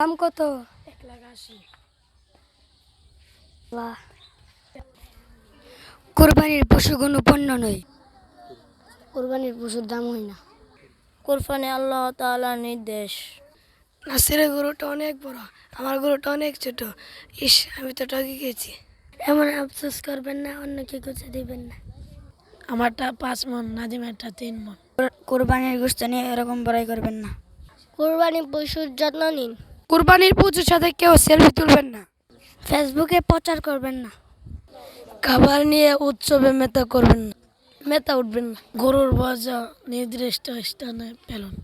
দাম কত? এক লাখ আশি। কোরবানির পশু কোনো পণ্য নয়। কোরবানির পশুর দাম হয় না। কোরবানি আল্লাহ তাআলার নির্দেশ। নাসিরের গরুটা অনেক বড় আমার গরুটা অনেক ছোট। ইস আমি তো ঠকে গেছি এমন আফসোস করবেন না অন্য কে কিছু দিবেন না। আমারটা পাঁচ মন নাজিমেরটা তিন মন। কোরবানির গোস্ত নিয়ে এরকম বড়াই করবেন না। কোরবানি পশুর যত্ন নিন। কোরবানির পুজোর সাথে কেউ সেলফি তুলবেন না। ফেসবুকে প্রচার করবেন না। খাবার নিয়ে উৎসবে মেতা করবেন না। মেতা উঠবেন না। গরুর বাজা, নির্দিষ্ট স্থানে ফেলুন